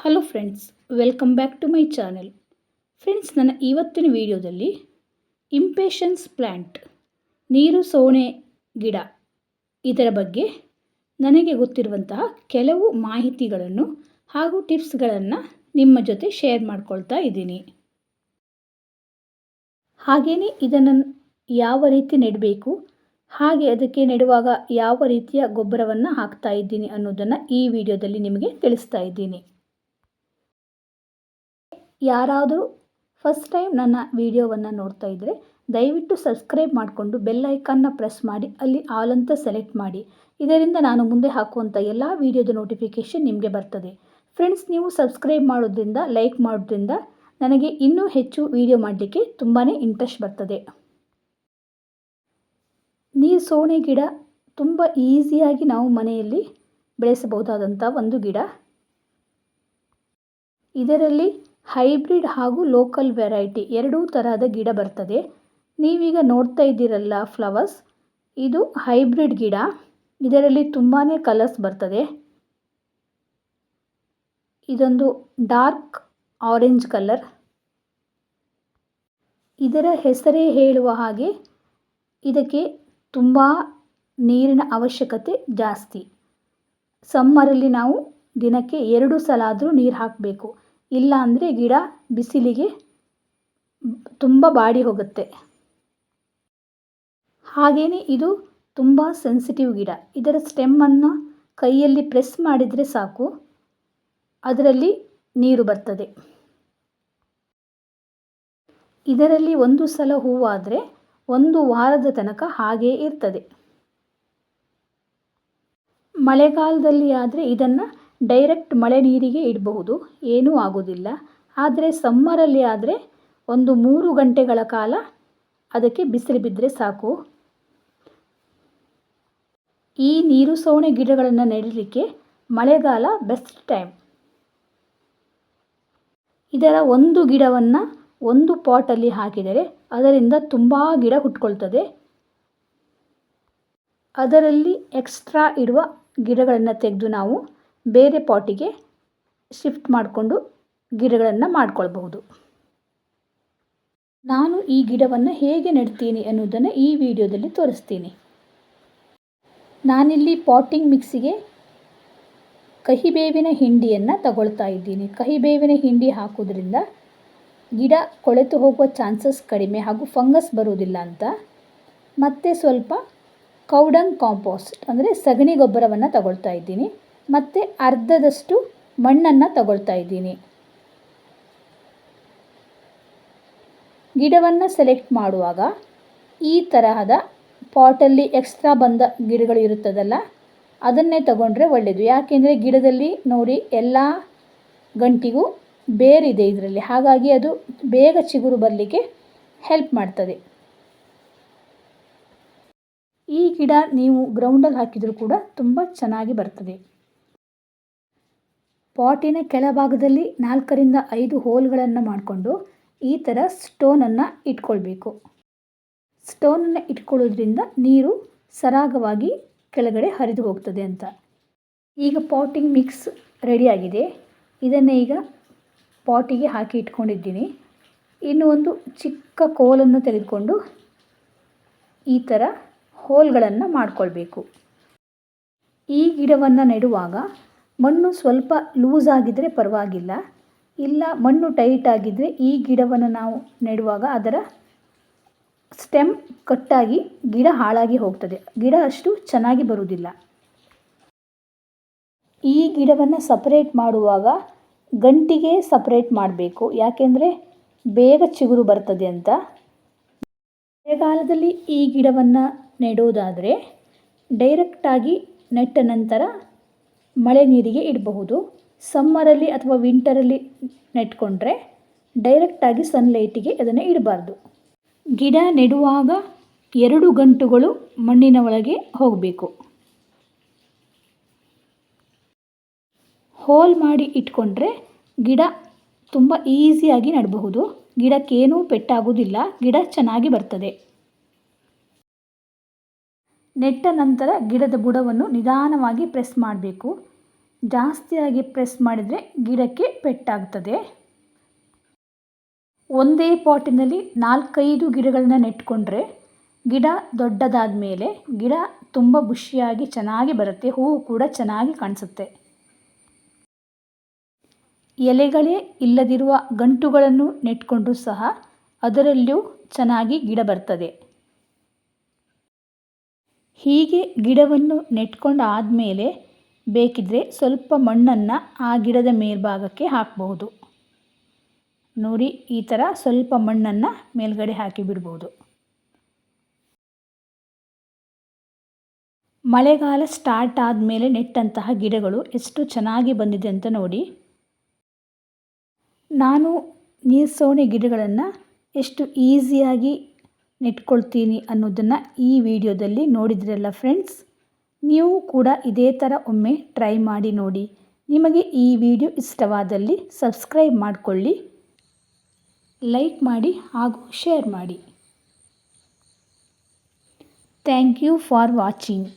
Hello friends welcome back to my channel friends ನನ್ನ ಇವತ್ತಿನ ವಿಡಿಯೋದಲ್ಲಿ ಇಂಪೇಷನ್ಸ್ ಪ್ಲ್ಯಾಂಟ್ ನೀರು ಸೋಣೆ ಗಿಡ ಇದರ ಬಗ್ಗೆ ನನಗೆ ಗೊತ್ತಿರುವಂತಹ ಕೆಲವು ಮಾಹಿತಿಗಳನ್ನು ಹಾಗೂ ಟಿಪ್ಸ್ಗಳನ್ನು ನಿಮ್ಮ ಜೊತೆ ಶೇರ್ ಮಾಡ್ಕೊಳ್ತಾ ಇದ್ದೀನಿ. ಹಾಗೆಯೇ ಇದನ್ನು ಯಾವ ರೀತಿ ನೆಡಬೇಕು, ಹಾಗೆ ಅದಕ್ಕೆ ನೆಡುವಾಗ ಯಾವ ರೀತಿಯ ಗೊಬ್ಬರವನ್ನು ಹಾಕ್ತಾ ಇದ್ದೀನಿ ಅನ್ನೋದನ್ನು ಈ ವಿಡಿಯೋದಲ್ಲಿ ನಿಮಗೆ ತಿಳಿಸ್ತಾ ಇದ್ದೀನಿ. ಯಾರಾದರೂ ಫಸ್ಟ್ ಟೈಮ್ ನನ್ನ ವಿಡಿಯೋವನ್ನು ನೋಡ್ತಾ ಇದ್ದರೆ ದಯವಿಟ್ಟು ಸಬ್ಸ್ಕ್ರೈಬ್ ಮಾಡಿಕೊಂಡು ಬೆಲ್ ಐಕಾನ್ನ ಪ್ರೆಸ್ ಮಾಡಿ, ಅಲ್ಲಿ ಆಲ್ ಅಂತ ಸೆಲೆಕ್ಟ್ ಮಾಡಿ. ಇದರಿಂದ ನಾನು ಮುಂದೆ ಹಾಕುವಂಥ ಎಲ್ಲ ವಿಡಿಯೋದ ನೋಟಿಫಿಕೇಷನ್ ನಿಮಗೆ ಬರ್ತದೆ. ಫ್ರೆಂಡ್ಸ್, ನೀವು ಸಬ್ಸ್ಕ್ರೈಬ್ ಮಾಡೋದ್ರಿಂದ, ಲೈಕ್ ಮಾಡೋದ್ರಿಂದ ನನಗೆ ಇನ್ನೂ ಹೆಚ್ಚು ವಿಡಿಯೋ ಮಾಡಲಿಕ್ಕೆ ತುಂಬಾ ಇಂಟ್ರೆಸ್ಟ್ ಬರ್ತದೆ. ನೀರು ಸೋಣೆ ಗಿಡ ತುಂಬ ಈಸಿಯಾಗಿ ನಾವು ಮನೆಯಲ್ಲಿ ಬೆಳೆಸಬಹುದಾದಂಥ ಒಂದು ಗಿಡ. ಇದರಲ್ಲಿ ಹೈಬ್ರಿಡ್ ಹಾಗೂ ಲೋಕಲ್ ವೆರೈಟಿ ಎರಡೂ ತರಹದ ಗಿಡ ಬರ್ತದೆ. ನೀವೀಗ ನೋಡ್ತಾ ಇದ್ದೀರಲ್ಲ ಫ್ಲವರ್ಸ್. ಇದು ಹೈಬ್ರಿಡ್ ಗಿಡ. ಇದರಲ್ಲಿ ತುಂಬಾ ಕಲರ್ಸ್ ಬರ್ತದೆ. ಇದೊಂದು ಡಾರ್ಕ್ ಆರೆಂಜ್ ಕಲರ್. ಇದರ ಹೆಸರೇ ಹೇಳುವ ಹಾಗೆ ಇದಕ್ಕೆ ತುಂಬ ನೀರಿನ ಅವಶ್ಯಕತೆ ಜಾಸ್ತಿ. ಸಮ್ಮರಲ್ಲಿ ನಾವು ದಿನಕ್ಕೆ ಎರಡು ಸಲ ಆದರೂ ನೀರು ಹಾಕಬೇಕು. ಇಲ್ಲ ಅಂದರೆ ಗಿಡ ಬಿಸಿಲಿಗೆ ತುಂಬ ಬಾಡಿ ಹೋಗುತ್ತೆ. ಹಾಗೆಯೇ ಇದು ತುಂಬ ಸೆನ್ಸಿಟಿವ್ ಗಿಡ. ಇದರ ಸ್ಟೆಮ್ಮನ್ನು ಕೈಯಲ್ಲಿ ಪ್ರೆಸ್ ಮಾಡಿದರೆ ಸಾಕು. ಅದರಲ್ಲಿ ನೀರು ಬರ್ತದೆ. ಇದರಲ್ಲಿ ಒಂದು ಸಲ ಹೂವಾದರೆ ಒಂದು ವಾರದ ತನಕ ಹಾಗೇ ಇರ್ತದೆ. ಮಳೆಗಾಲದಲ್ಲಿ ಆದರೆ ಇದನ್ನು ಡೈರೆಕ್ಟ್ ಮಳೆ ನೀರಿಗೆ ಇಡಬಹುದು. ಏನೂ ಆಗೋದಿಲ್ಲ. ಆದರೆ ಸಮ್ಮರಲ್ಲಿ ಆದರೆ ಒಂದು ಮೂರು ಗಂಟೆಗಳ ಕಾಲ ಅದಕ್ಕೆ ಬಿಸಿಲು ಬಿದ್ದರೆ ಸಾಕು. ಈ ನೀರು ಸೋಣೆ ಗಿಡಗಳನ್ನು ನೆಡಲಿಕ್ಕೆ ಮಳೆಗಾಲ ಬೆಸ್ಟ್ ಟೈಮ್ ಇದರ ಒಂದು ಗಿಡವನ್ನು ಒಂದು ಪಾಟಲ್ಲಿ ಹಾಕಿದರೆ ಅದರಿಂದ ತುಂಬ ಗಿಡ ಹುಟ್ಕೊಳ್ತದೆ. ಅದರಲ್ಲಿ ಎಕ್ಸ್ಟ್ರಾ ಇರುವ ಗಿಡಗಳನ್ನು ತೆಗೆದು ನಾವು ಬೇರೆ ಪಾಟಿಗೆ ಶಿಫ್ಟ್ ಮಾಡಿಕೊಂಡು ಗಿಡಗಳನ್ನು ಮಾಡ್ಕೊಳ್ಬಹುದು. ನಾನು ಈ ಗಿಡವನ್ನು ಹೇಗೆ ನೆಡ್ತೀನಿ ಅನ್ನೋದನ್ನು ಈ ವಿಡಿಯೋದಲ್ಲಿ ತೋರಿಸ್ತೀನಿ. ನಾನಿಲ್ಲಿ ಪಾಟಿಂಗ್ ಮಿಕ್ಸಿಗೆ ಕಹಿಬೇವಿನ ಹಿಂಡಿಯನ್ನು ತಗೊಳ್ತಾ ಇದ್ದೀನಿ. ಕಹಿಬೇವಿನ ಹಿಂಡಿ ಹಾಕೋದ್ರಿಂದ ಗಿಡ ಕೊಳೆತು ಹೋಗುವ ಚಾನ್ಸಸ್ ಕಡಿಮೆ ಹಾಗೂ ಫಂಗಸ್ ಬರುವುದಿಲ್ಲ ಅಂತ. ಮತ್ತು ಸ್ವಲ್ಪ ಕೌಡಂಗ್ ಕಾಂಪೋಸ್ಟ್, ಅಂದರೆ ಸಗಣಿ ಗೊಬ್ಬರವನ್ನು ತಗೊಳ್ತಾ ಇದ್ದೀನಿ. ಮತ್ತು ಅರ್ಧದಷ್ಟು ಮಣ್ಣನ್ನು ತಗೊಳ್ತಾ ಇದ್ದೀನಿ. ಗಿಡವನ್ನು ಸೆಲೆಕ್ಟ್ ಮಾಡುವಾಗ ಈ ತರಹದ ಪಾಟಲ್ಲಿ ಎಕ್ಸ್ಟ್ರಾ ಬಂದ ಗಿಡಗಳು ಇರುತ್ತದಲ್ಲ, ಅದನ್ನೇ ತಗೊಂಡ್ರೆ ಒಳ್ಳೆಯದು ಯಾಕೆಂದರೆ ಗಿಡದಲ್ಲಿ ನೋಡಿ ಎಲ್ಲ ಗಂಟಿಗೂ ಬೇರಿದೆ ಇದರಲ್ಲಿ. ಹಾಗಾಗಿ ಅದು ಬೇಗ ಚಿಗುರು ಬರಲಿಕ್ಕೆ ಹೆಲ್ಪ್ ಮಾಡ್ತದೆ. ಈ ಗಿಡ ನೀವು ಗ್ರೌಂಡಲ್ಲಿ ಹಾಕಿದರೂ ಕೂಡ ತುಂಬ ಚೆನ್ನಾಗಿ ಬರ್ತದೆ. ಪಾಟಿನ ಕೆಳಭಾಗದಲ್ಲಿ ನಾಲ್ಕರಿಂದ ಐದು ಹೋಲ್ಗಳನ್ನು ಮಾಡಿಕೊಂಡು ಈ ಥರ ಸ್ಟೋನನ್ನು ಇಟ್ಕೊಳ್ಬೇಕು. ಸ್ಟೋನನ್ನು ಇಟ್ಕೊಳ್ಳೋದ್ರಿಂದ ನೀರು ಸರಾಗವಾಗಿ ಕೆಳಗಡೆ ಹರಿದು ಹೋಗ್ತದೆ ಅಂತ. ಈಗ ಪಾಟಿಂಗ್ ಮಿಕ್ಸ್ ರೆಡಿಯಾಗಿದೆ. ಇದನ್ನು ಈಗ ಪಾಟಿಗೆ ಹಾಕಿ ಇಟ್ಕೊಂಡಿದ್ದೀನಿ. ಇನ್ನು ಒಂದು ಚಿಕ್ಕ ಕೋಲನ್ನು ತೆಗೆದುಕೊಂಡು ಈ ಥರ ಹೋಲ್ಗಳನ್ನು ಮಾಡಿಕೊಳ್ಬೇಕು. ಈ ಗಿಡವನ್ನು ನೆಡುವಾಗ ಮಣ್ಣು ಸ್ವಲ್ಪ ಲೂಸ್ ಆಗಿದ್ದರೆ ಪರವಾಗಿಲ್ಲ. ಇಲ್ಲ, ಮಣ್ಣು ಟೈಟ್ ಆಗಿದ್ದರೆ ಈ ಗಿಡವನ್ನು ನಾವು ನೆಡುವಾಗ ಅದರ ಸ್ಟೆಮ್ ಕಟ್ಟಾಗಿ ಗಿಡ ಹಾಳಾಗಿ ಹೋಗ್ತದೆ. ಗಿಡ ಅಷ್ಟು ಚೆನ್ನಾಗಿ ಬರುವುದಿಲ್ಲ. ಈ ಗಿಡವನ್ನು ಸಪರೇಟ್ ಮಾಡುವಾಗ ಗಂಟಿಗೆ ಸಪರೇಟ್ ಮಾಡಬೇಕು. ಯಾಕೆಂದರೆ ಬೇಗ ಚಿಗುರು ಬರ್ತದೆ ಅಂತ. ಮಳೆಗಾಲದಲ್ಲಿ ಈ ಗಿಡವನ್ನು ನೆಡೋದಾದರೆ ಡೈರೆಕ್ಟಾಗಿ ನೆಟ್ಟ ನಂತರ ಮಳೆ ನೀರಿಗೆ ಇಡಬಹುದು. ಸಮ್ಮರಲ್ಲಿ ಅಥವಾ ವಿಂಟರಲ್ಲಿ ನೆಟ್ಕೊಂಡ್ರೆ ಡೈರೆಕ್ಟಾಗಿ ಸನ್ಲೈಟಿಗೆ ಅದನ್ನು ಇಡಬಾರ್ದು. ಗಿಡ ನೆಡುವಾಗ ಎರಡು ಗಂಟುಗಳು ಮಣ್ಣಿನ ಒಳಗೆ ಹೋಗಬೇಕು. ಹೋಲ್ ಮಾಡಿ ಇಟ್ಕೊಂಡ್ರೆ ಗಿಡ ತುಂಬ ಈಸಿಯಾಗಿ ನೆಡಬಹುದು. ಗಿಡಕ್ಕೇನೂ ಪೆಟ್ಟಾಗುವುದಿಲ್ಲ ಗಿಡ ಚೆನ್ನಾಗಿ ಬರ್ತದೆ. ನೆಟ್ಟ ನಂತರ ಗಿಡದ ಬುಡವನ್ನು ನಿಧಾನವಾಗಿ ಪ್ರೆಸ್ ಮಾಡಬೇಕು. ಜಾಸ್ತಿಯಾಗಿ ಪ್ರೆಸ್ ಮಾಡಿದರೆ ಗಿಡಕ್ಕೆ ಪೆಟ್ಟಾಗ್ತದೆ. ಒಂದೇ ಪಾಟಿನಲ್ಲಿ ನಾಲ್ಕೈದು ಗಿಡಗಳನ್ನ ನೆಟ್ಕೊಂಡ್ರೆ ಗಿಡ ದೊಡ್ಡದಾದ ಮೇಲೆ ಗಿಡ ತುಂಬ ಬುಷಿಯಾಗಿ ಚೆನ್ನಾಗಿ ಬರುತ್ತೆ, ಹೂವು ಕೂಡ ಚೆನ್ನಾಗಿ ಕಾಣಿಸುತ್ತೆ. ಎಲೆಗಳೇ ಇಲ್ಲದಿರುವ ಗಂಟುಗಳನ್ನು ನೆಟ್ಕೊಂಡ್ರೂ ಸಹ ಅದರಲ್ಲಿಯೂ ಚೆನ್ನಾಗಿ ಗಿಡ ಬರ್ತದೆ. ಹೀಗೆ ಗಿಡವನ್ನು ನೆಟ್ಕೊಂಡು ಆದಮೇಲೆ ಬೇಕಿದ್ದರೆ ಸ್ವಲ್ಪ ಮಣ್ಣನ್ನು ಆ ಗಿಡದ ಮೇಲ್ಭಾಗಕ್ಕೆ ಹಾಕಬಹುದು. ನೋಡಿ, ಈ ಥರ ಸ್ವಲ್ಪ ಮಣ್ಣನ್ನು ಮೇಲ್ಗಡೆ ಹಾಕಿ ಬಿಡ್ಬೋದು. ಮಳೆಗಾಲ ಸ್ಟಾರ್ಟ್ ಆದಮೇಲೆ ನೆಟ್ಟಂತಹ ಗಿಡಗಳು ಎಷ್ಟು ಚೆನ್ನಾಗಿ ಬಂದಿದೆ ಅಂತ ನೋಡಿ. ನಾನು ನೀರ್ಸೋಣೆ ಗಿಡಗಳನ್ನು ಎಷ್ಟು ಈಸಿಯಾಗಿ ನೆಟ್ಕೊಳ್ತೀನಿ ಅನ್ನೋದನ್ನು ಈ ವಿಡಿಯೋದಲ್ಲಿ ನೋಡಿದ್ರಲ್ಲ ಫ್ರೆಂಡ್ಸ್ ನೀವು ಕೂಡ ಇದೇ ಥರ ಒಮ್ಮೆ ಟ್ರೈ ಮಾಡಿ ನೋಡಿ. ನಿಮಗೆ ಈ ವಿಡಿಯೋ ಇಷ್ಟವಾದಲ್ಲಿ ಸಬ್ಸ್ಕ್ರೈಬ್ ಮಾಡಿಕೊಳ್ಳಿ ಲೈಕ್ ಮಾಡಿ ಹಾಗೂ ಶೇರ್ ಮಾಡಿ. Thank you for watching